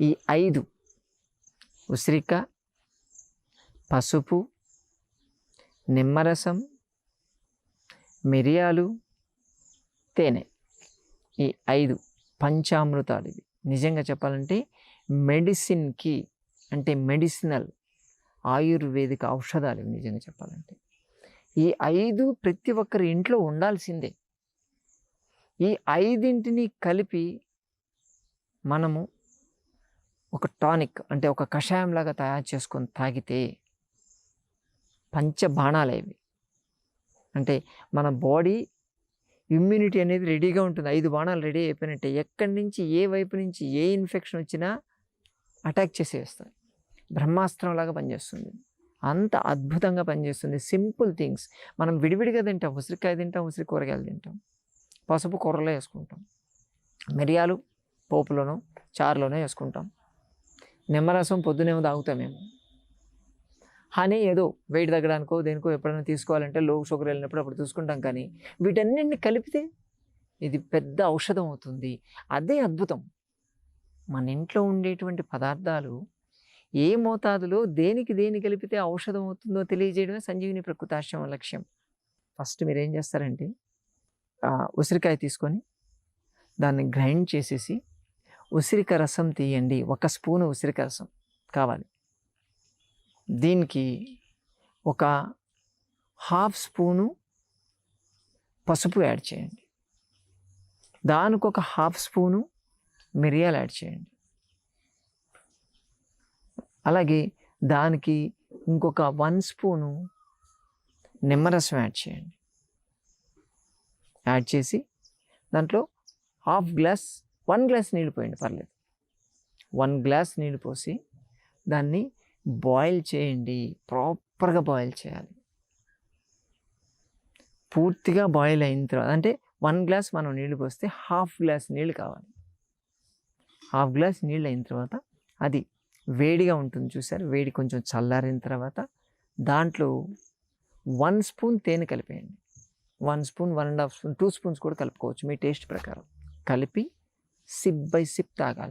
ఈ ఐదు ఉసిరిక పసుపు నిమ్మరసం మిరియాలు తేనె. ఈ ఐదు పంచామృతాలు ఇవి. నిజంగా చెప్పాలంటే మెడిసిన్కి అంటే మెడిసినల్ ఆయుర్వేదిక ఔషధాలు ఇవి నిజంగా చెప్పాలంటే. ఈ ఐదు ప్రతి ఒక్కరి ఇంట్లో ఉండాల్సిందే. ఈ ఐదింటిని కలిపి మనము ఒక టానిక్ అంటే ఒక కషాయంలాగా తయారు చేసుకొని తాగితే పంచబాణాలు ఇవి అంటే మన బాడీ ఇమ్యూనిటీ అనేది రెడీగా ఉంటుంది. ఐదు బాణాలు రెడీ అయిపోయినట్టే ఎక్కడి నుంచి ఏ వైపు నుంచి ఏ ఇన్ఫెక్షన్ వచ్చినా అటాక్ చేసేస్తాయి. బ్రహ్మాస్త్రంలాగా పనిచేస్తుంది. అంత అద్భుతంగా పనిచేస్తుంది. Simple things. మనం విడివిడిగా తింటాం. ఉసిరికాయ తింటాం ఉసిరి కూరగాయలు తింటాం. పసుపు కూరలో వేసుకుంటాం. మిరియాలు పోపులోనో చారులోనో వేసుకుంటాం. నిమ్మరసం పొద్దునేమో తాగుతాం మేము. హనీ ఏదో వెయిట్ తగ్గడానికో దేనికో ఎప్పుడైనా తీసుకోవాలంటే లో షుగర్ వెళ్ళినప్పుడు అప్పుడు తీసుకుంటాం కానీ వీటన్నింటిని కలిపితే ఇది పెద్ద ఔషధం అవుతుంది. అదే అద్భుతం. మన ఇంట్లో ఉండేటువంటి పదార్థాలు ఏ మోతాదులో దేనికి దేని కలిపితే ఔషధం అవుతుందో తెలియజేయడమే సంజీవిని ప్రకృతాశ్రమ లక్ష్యం. ఫస్ట్ మీరు ఏం చేస్తారంటే ఉసిరికాయ తీసుకొని దాన్ని గ్రైండ్ చేసేసి ఉసిరిక రసం తీయండి. ఒక స్పూను ఉసిరిక రసం కావాలి. దీనికి ఒక హాఫ్ స్పూను పసుపు యాడ్ చేయండి. దానికి ఒక హాఫ్ స్పూను మిరియాలు యాడ్ చేయండి. అలాగే దానికి ఇంకొక వన్ స్పూను నిమ్మరసం యాడ్ చేయండి. యాడ్ చేసి దాంట్లో హాఫ్ గ్లాస్ వన్ గ్లాస్ నీళ్ళు పోయండి పర్లేదు. వన్ గ్లాస్ నీళ్ళు పోసి దాన్ని బాయిల్ చేయండి ప్రాపర్గా బాయిల్ చేయాలి. పూర్తిగా బాయిల్ అయిన తర్వాత అంటే వన్ గ్లాస్ మనం నీళ్ళు పోస్తే హాఫ్ గ్లాస్ నీళ్ళు కావాలి. హాఫ్ గ్లాస్ నీళ్ళు అయిన తర్వాత అది వేడిగా ఉంటుంది చూసారు వేడి కొంచెం చల్లారిన తర్వాత దాంట్లో వన్ స్పూన్ తేనె కలిపేయండి. One spoon one and half spoon two spoons కూడా కలుపుకోవచ్చు మీ టేస్ట్ ప్రకారం. కలిపి 10 by 10 টাকা